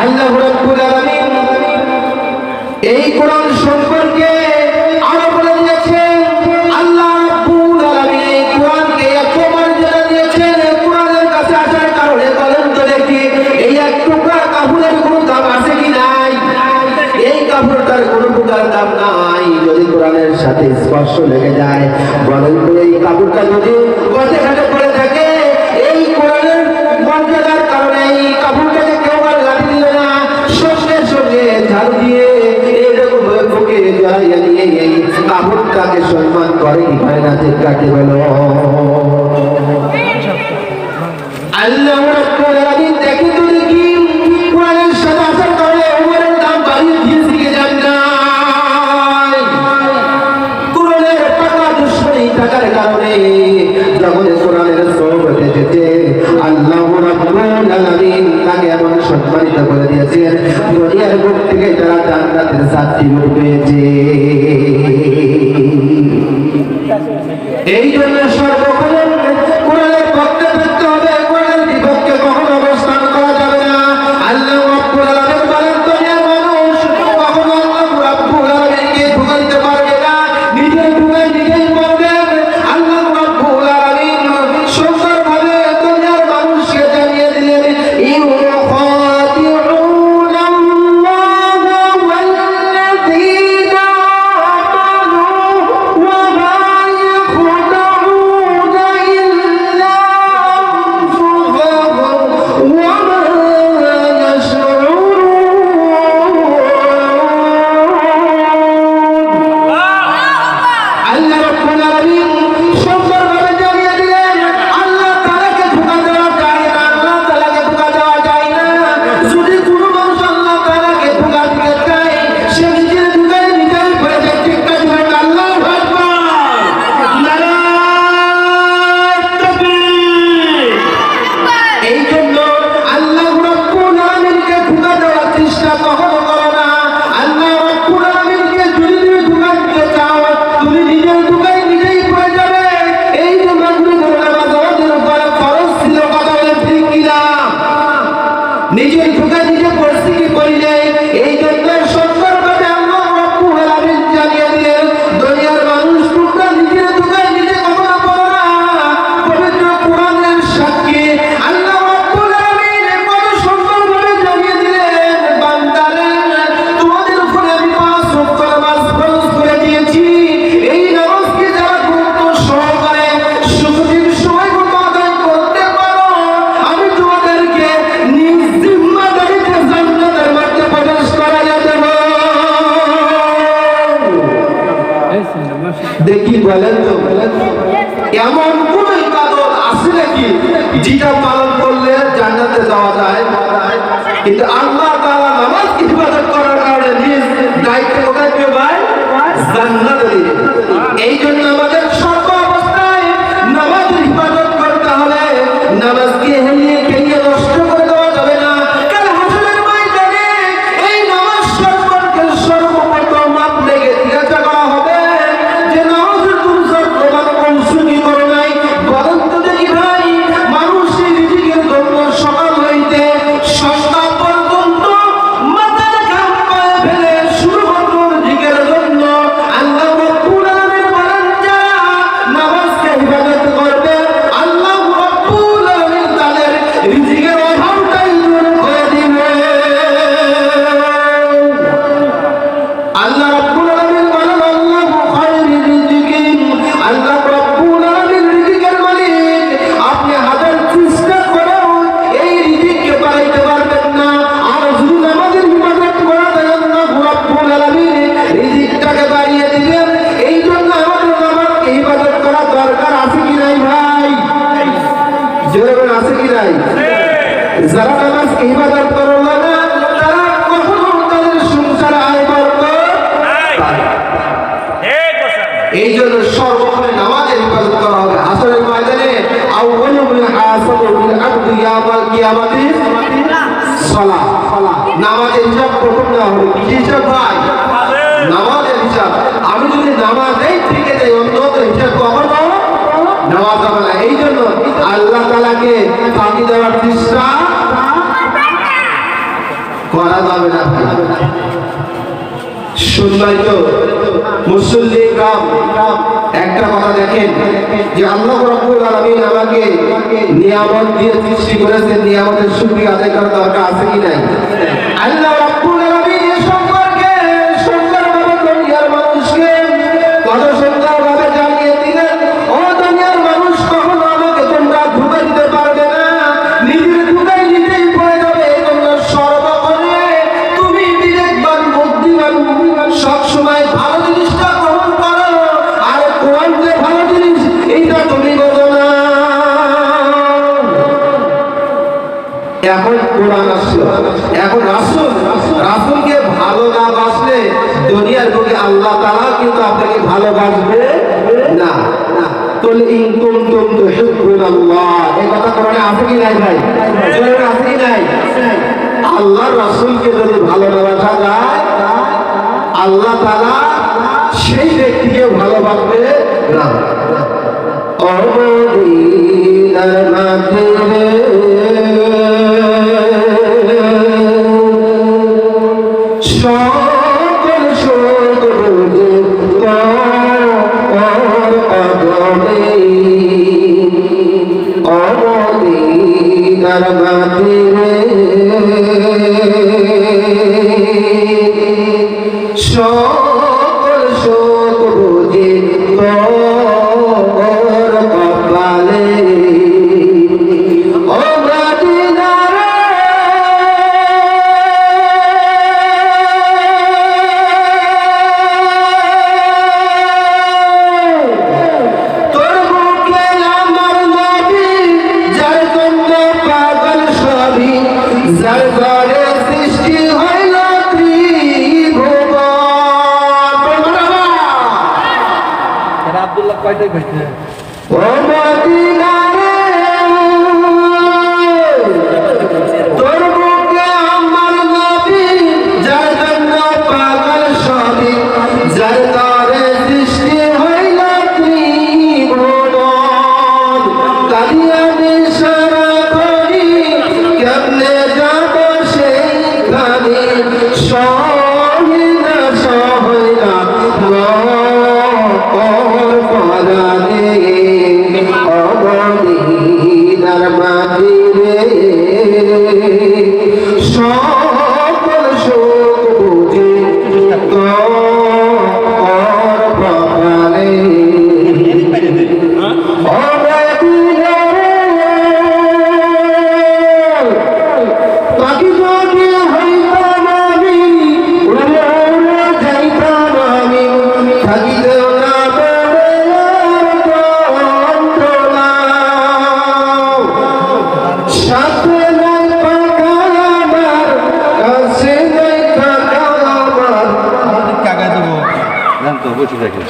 আল্লাহ রাব্বুল আলামিন এই কোরআন সম্পর্কে আরও বলে দিয়েছেন, আল্লাহ রাব্বুল আলামিন এই কোরআনকে এত মর্যাদা দিয়েছেন, কোরআনের কাছে আসার কারণে বলেন তো দেখি, এই এক টুকরা কাপড়ের কোনো দাম আছে কি নাই? এই কাপড়টার কোনো প্রকার দাম নাই, যদি কোরআনের সাথে স্পর্শ লেগে যায়, বলেন তো এই কাপড়টা যদি গায়ে দিয়ে এরকম বুকে গায়ে দিয়ে কাপড়টাকে সম্মান করে ভাইরাসের কাটে গেল আল্লাহ দেখে করেছেন দুনিয়ার বুক থেকে তারা জান্নাতের সার্টিফিকেট পেয়েছে এই জন্য সর্বপ্রথম দেখি বলেন তো। এমন কোন ইবাদত আছে নাকি যেটা পালন করলে জান্নাতে যাওয়া যায়? কিন্তু আল্লাহ তাআলা নামাজ ইবাদত করার কারণে নিজ দায়িত্ব কোথায় পেয়ে ভাই? জান্নাতে এই জন্য আমাদের সর্বক্ষণে নামাজের হেফাজত করা হবে। আসরের ময়দানে আমি যদি নামাজ এই থেকে যাই, অন্তত হিসাব কখন নামাজ হবে না। এই জন্য আল্লাহ তালাকে ফাঁকি দেওয়ার চেষ্টা করা যাবে না সম্মানিত মুসল্লি গ্রাম, একটা কথা দেখেন যে আল্লাহ রব্বুল আলামিন আমাকে নিয়ামত দিয়ে সৃষ্টি করেছেন, নিয়ামতের শুকরিয়া আদায় করা দরকার আছে কি নাই? আল্লাহ কোরআন আসলো। এখন রাসুল, রাসুলকে ভালো না বাসলে দুনিয়ার বুকে আল্লাহ তালা কিন্তু আপনাকে ভালোবাসবে না। قل إن كنتم تحبون الله এই কথা কোরআনে আছে কি নাই ভাই? কোরআনে আছে কি নাই? আল্লাহর রাসূলকে যদি ভালোবাসা যায়, আল্লাহ তাআলা সেই ব্যক্তিকে ভালোবাসবে না। অমদিনার মাঝে Habibi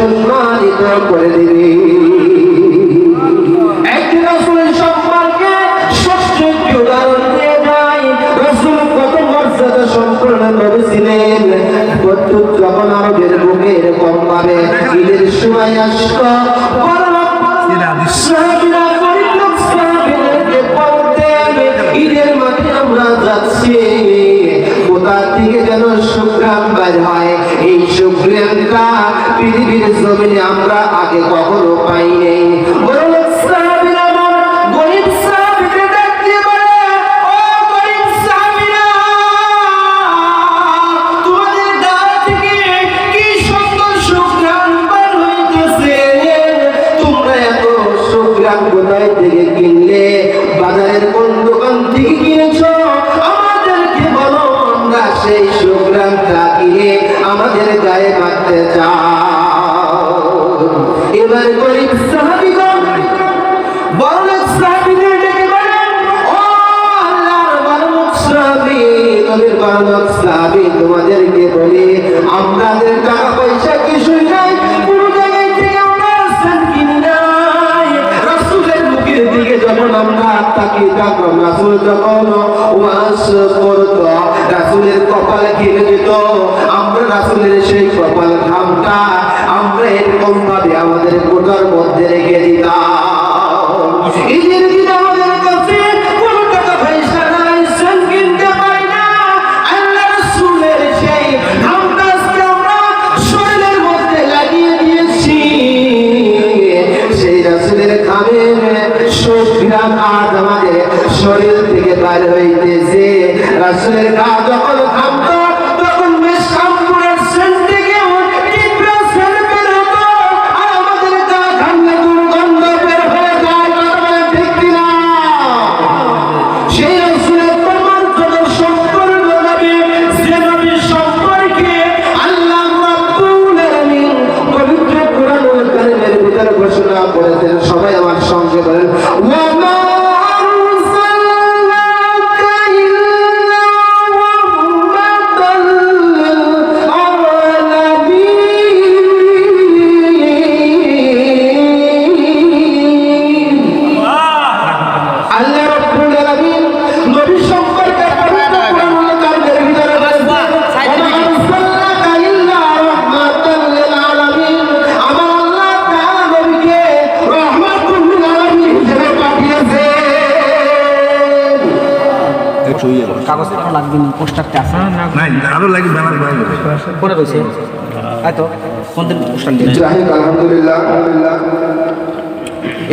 সম্মানিত করে দিবি। caminhar para বড়লোক সাহাবি তোমাদেরকে বলি আমাদের টাকা পয়সা কিছুই নাই পুরো জায়গায় থেকে আমরা রাস্তান কিনি নাই। রাসূলের মুখের দিকে যখন আমরা তাকিয়ে থাকলাম, রাসূল যখন ওয়াজ করতো, রাসূলের কপালে ঘিরে যেত আমরা রাসূলের আমরা এরকম ভাবে আমাদের কোটার মধ্যে রেখে দিতাম। লাগবে না পোস্টারটা আছে। নাই আরও লাগবে রয়েছে? পোস্টার যাই আলহামদুলিল্লাহ আলহামদুলিল্লাহ।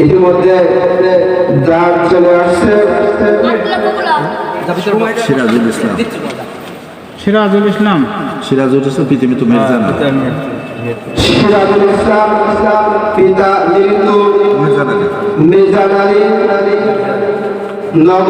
ইতিমধ্যে চলে আসছে। সিরাজুল ইসলাম। সিরাজুল ইসলাম। সিরাজুল ইসলাম পৃথিবী তো মির্জা সিরাজুল ইসলাম ইসলাম পিতা মৃত্যু মির্জা না আলী নব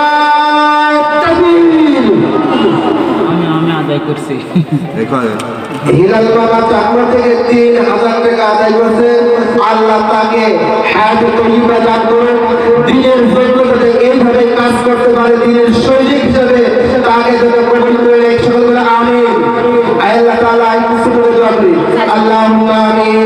আদায় করছি হিলাল বাবা চাকমা থেকে তিন হাজার টাকা আদায় করছে। আল্লাহ তাকে হায়াতে তৈবা দান করুন। দিনের জন্য যাতে এইভাবে কাজ করতে পারে দিনের সৈনিক হিসেবে তাকে যাতে কবুল করে সকল বলে আমিন। আল্লাহ তাআলা আল্লাহুম্মা আমিন।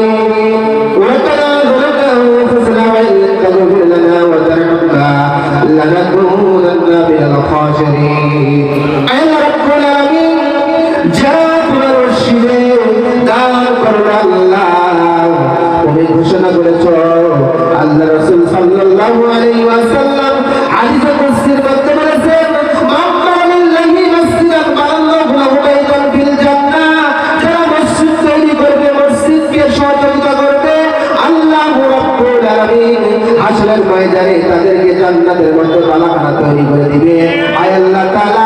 হাসরের যাবে তাদেরকে জান্নাতের মধ্যে বালাখানা তৈরি করে দিবে। আয় আল্লাহ তাআলা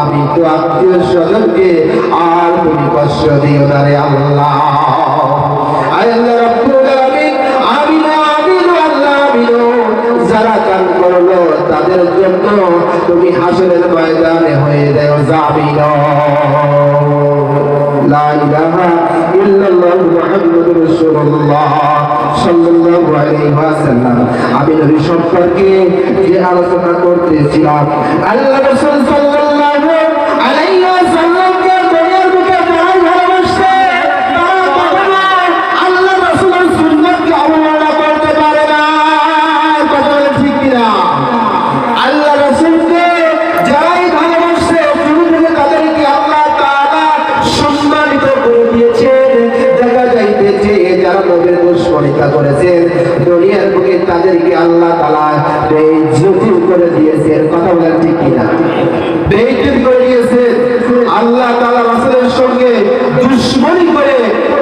আমি তো আত্মীয় স্বজনকে আর তুমি কষ্ট দিও না রে আল্লাহ। আল্লাহ যারা করল তাদের জন্য তুমি হাসরের ময়দানে হয়ে লা ইলাহা ইল্লাল্লাহ মুহাম্মাদুর রাসূলুল্লাহ। আমি নবী সম্পর্কে যে আলোচনা করতেছিলাম তাদেরকে আল্লাহ তাআলা বেইজ্জতি করে দিয়েছেন কথা বলেন ঠিক কিনা? বেইজ্জতি করে দিয়েছেন আল্লাহ তাআলা রাসূলের সঙ্গে দুশ্মনী করে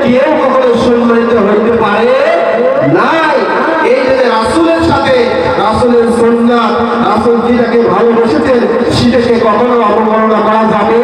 কেউ কখনো সম্মানিত হইতে পারে নাই। এই যে রাসুলের সাথে রাসুলের সুন্নাত রাসূল যেটাকে ভালোবেসেছেন, সেটাকে কখনো অবমাননা করা যাবে